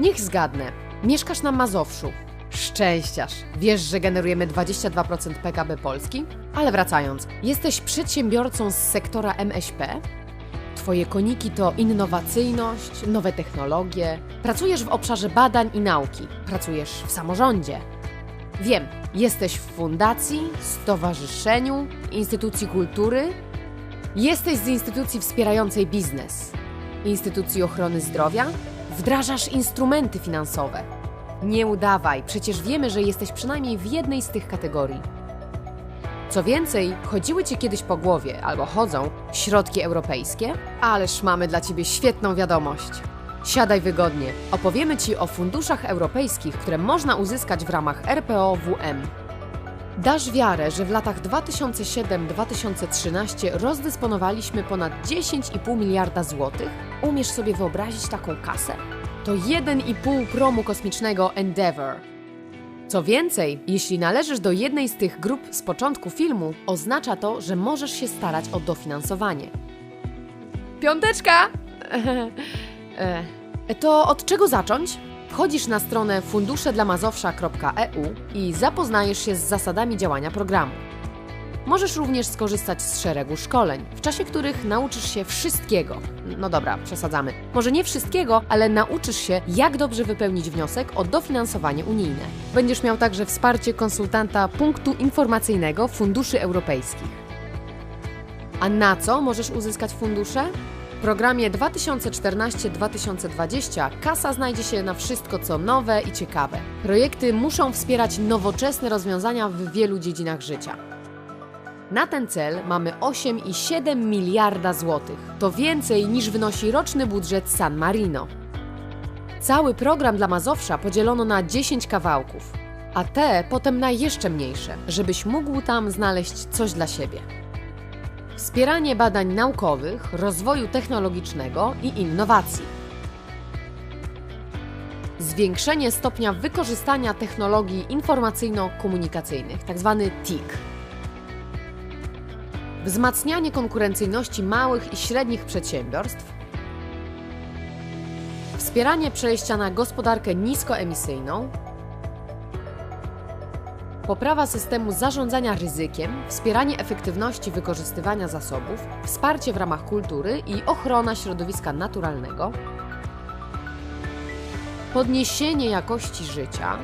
Niech zgadnę. Mieszkasz na Mazowszu. Szczęściarz. Wiesz, że generujemy 22% PKB Polski? Ale wracając, jesteś przedsiębiorcą z sektora MŚP? Twoje koniki to innowacyjność, nowe technologie. Pracujesz w obszarze badań i nauki. Pracujesz w samorządzie. Wiem, jesteś w fundacji, stowarzyszeniu, instytucji kultury. Jesteś z instytucji wspierającej biznes, instytucji ochrony zdrowia. Wdrażasz instrumenty finansowe. Nie udawaj, przecież wiemy, że jesteś przynajmniej w jednej z tych kategorii. Co więcej, chodziły Cię kiedyś po głowie, albo chodzą, środki europejskie? Ależ mamy dla Ciebie świetną wiadomość. Siadaj wygodnie. Opowiemy Ci o funduszach europejskich, które można uzyskać w ramach RPO-WM. Dasz wiarę, że w latach 2007-2013 rozdysponowaliśmy ponad 10,5 miliarda złotych? Umiesz sobie wyobrazić taką kasę? To 1,5 promu kosmicznego Endeavour. Co więcej, jeśli należysz do jednej z tych grup z początku filmu, oznacza to, że możesz się starać o dofinansowanie. Piąteczka! E, To od czego zacząć? Wchodzisz na stronę funduszedlamazowsza.eu i zapoznajesz się z zasadami działania programu. Możesz również skorzystać z szeregu szkoleń, w czasie których nauczysz się wszystkiego. No dobra, przesadzamy. Może nie wszystkiego, ale nauczysz się, jak dobrze wypełnić wniosek o dofinansowanie unijne. Będziesz miał także wsparcie konsultanta punktu informacyjnego funduszy europejskich. A na co możesz uzyskać fundusze? W programie 2014-2020 kasa znajdzie się na wszystko, co nowe i ciekawe. Projekty muszą wspierać nowoczesne rozwiązania w wielu dziedzinach życia. Na ten cel mamy 8,7 miliarda złotych. To więcej niż wynosi roczny budżet San Marino. Cały program dla Mazowsza podzielono na 10 kawałków, a te potem na jeszcze mniejsze, żebyś mógł tam znaleźć coś dla siebie. Wspieranie badań naukowych, rozwoju technologicznego i innowacji. Zwiększenie stopnia wykorzystania technologii informacyjno-komunikacyjnych, tzw. TIC. Wzmacnianie konkurencyjności małych i średnich przedsiębiorstw. Wspieranie przejścia na gospodarkę niskoemisyjną. Poprawa systemu zarządzania ryzykiem, wspieranie efektywności wykorzystywania zasobów, wsparcie w ramach kultury i ochrona środowiska naturalnego, podniesienie jakości życia,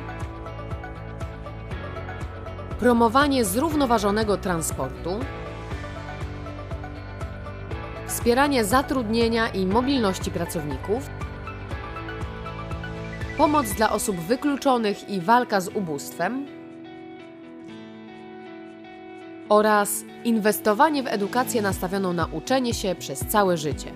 promowanie zrównoważonego transportu, wspieranie zatrudnienia i mobilności pracowników, pomoc dla osób wykluczonych i walka z ubóstwem oraz inwestowanie w edukację nastawioną na uczenie się przez całe życie.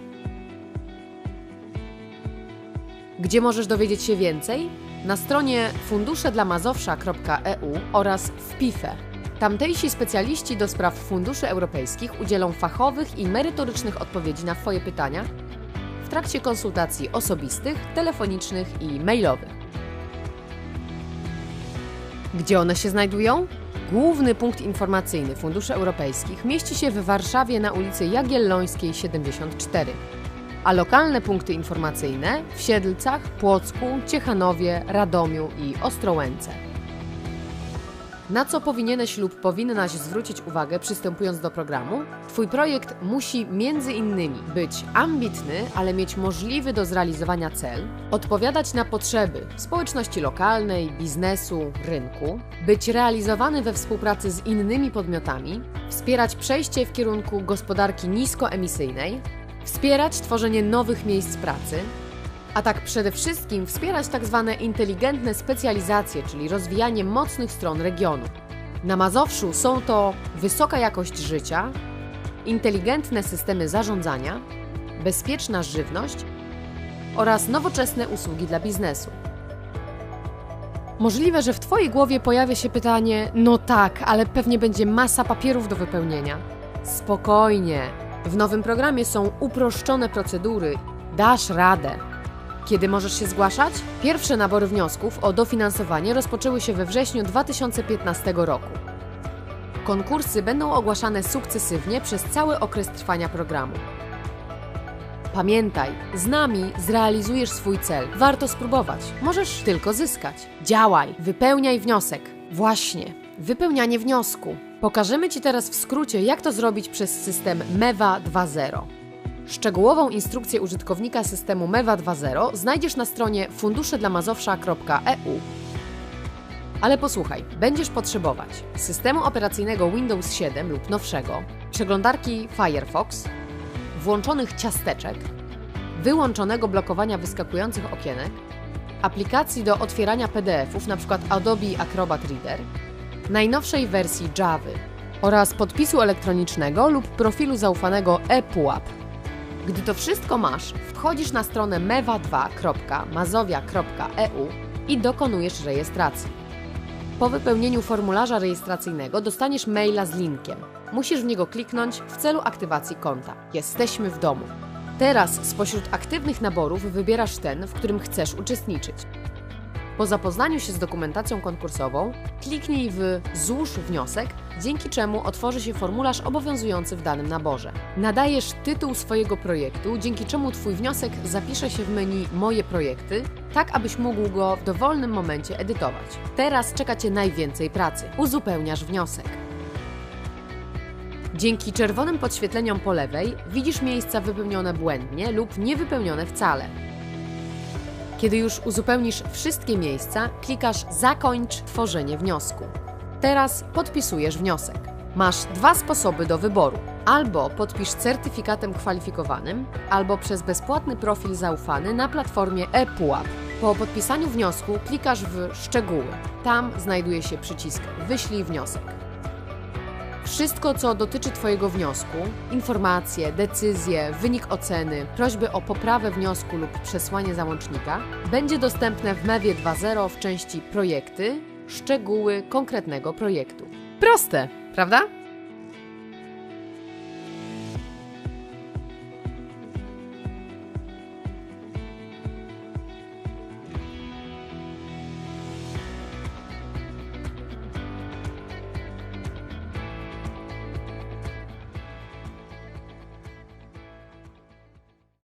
Gdzie możesz dowiedzieć się więcej? Na stronie funduszedlamazowsza.eu oraz w PIFE. Tamtejsi specjaliści do spraw funduszy europejskich udzielą fachowych i merytorycznych odpowiedzi na Twoje pytania w trakcie konsultacji osobistych, telefonicznych i mailowych. Gdzie one się znajdują? Główny punkt informacyjny Funduszy Europejskich mieści się w Warszawie na ulicy Jagiellońskiej 74, a lokalne punkty informacyjne w Siedlcach, Płocku, Ciechanowie, Radomiu i Ostrołęce. Na co powinieneś lub powinnaś zwrócić uwagę przystępując do programu? Twój projekt musi między innymi być ambitny, ale mieć możliwy do zrealizowania cel, odpowiadać na potrzeby społeczności lokalnej, biznesu, rynku, być realizowany we współpracy z innymi podmiotami, wspierać przejście w kierunku gospodarki niskoemisyjnej, wspierać tworzenie nowych miejsc pracy, a tak przede wszystkim wspierać tzw. inteligentne specjalizacje, czyli rozwijanie mocnych stron regionu. Na Mazowszu są to wysoka jakość życia, inteligentne systemy zarządzania, bezpieczna żywność oraz nowoczesne usługi dla biznesu. Możliwe, że w Twojej głowie pojawia się pytanie: No tak, ale pewnie będzie masa papierów do wypełnienia. Spokojnie. W nowym programie są uproszczone procedury. Dasz radę. Kiedy możesz się zgłaszać? Pierwsze nabory wniosków o dofinansowanie rozpoczęły się we wrześniu 2015 roku. Konkursy będą ogłaszane sukcesywnie przez cały okres trwania programu. Pamiętaj, z nami zrealizujesz swój cel. Warto spróbować. Możesz tylko zyskać. Działaj, wypełniaj wniosek. Właśnie, wypełnianie wniosku. Pokażemy Ci teraz w skrócie, jak to zrobić przez system MEWA 2.0. Szczegółową instrukcję użytkownika systemu MEWA 2.0 znajdziesz na stronie funduszedlamazowsza.eu. Ale posłuchaj, będziesz potrzebować systemu operacyjnego Windows 7 lub nowszego, przeglądarki Firefox, włączonych ciasteczek, wyłączonego blokowania wyskakujących okienek, aplikacji do otwierania PDF-ów, np. Adobe Acrobat Reader, najnowszej wersji Java oraz podpisu elektronicznego lub profilu zaufanego ePUAP. Gdy to wszystko masz, wchodzisz na stronę mewa2.mazowia.eu i dokonujesz rejestracji. Po wypełnieniu formularza rejestracyjnego dostaniesz maila z linkiem. Musisz w niego kliknąć w celu aktywacji konta. Jesteśmy w domu. Teraz spośród aktywnych naborów wybierasz ten, w którym chcesz uczestniczyć. Po zapoznaniu się z dokumentacją konkursową, kliknij w Złóż wniosek, dzięki czemu otworzy się formularz obowiązujący w danym naborze. Nadajesz tytuł swojego projektu, dzięki czemu Twój wniosek zapisze się w menu Moje projekty, tak abyś mógł go w dowolnym momencie edytować. Teraz czeka Cię najwięcej pracy. Uzupełniasz wniosek. Dzięki czerwonym podświetleniom po lewej widzisz miejsca wypełnione błędnie lub niewypełnione wcale. Kiedy już uzupełnisz wszystkie miejsca, klikasz Zakończ tworzenie wniosku. Teraz podpisujesz wniosek. Masz dwa sposoby do wyboru. Albo podpisz certyfikatem kwalifikowanym, albo przez bezpłatny profil zaufany na platformie ePUAP. Po podpisaniu wniosku klikasz w Szczegóły. Tam znajduje się przycisk Wyślij wniosek. Wszystko, co dotyczy Twojego wniosku, informacje, decyzje, wynik oceny, prośby o poprawę wniosku lub przesłanie załącznika, będzie dostępne w MEWie 2.0 w części Projekty, szczegóły konkretnego projektu. Proste, prawda?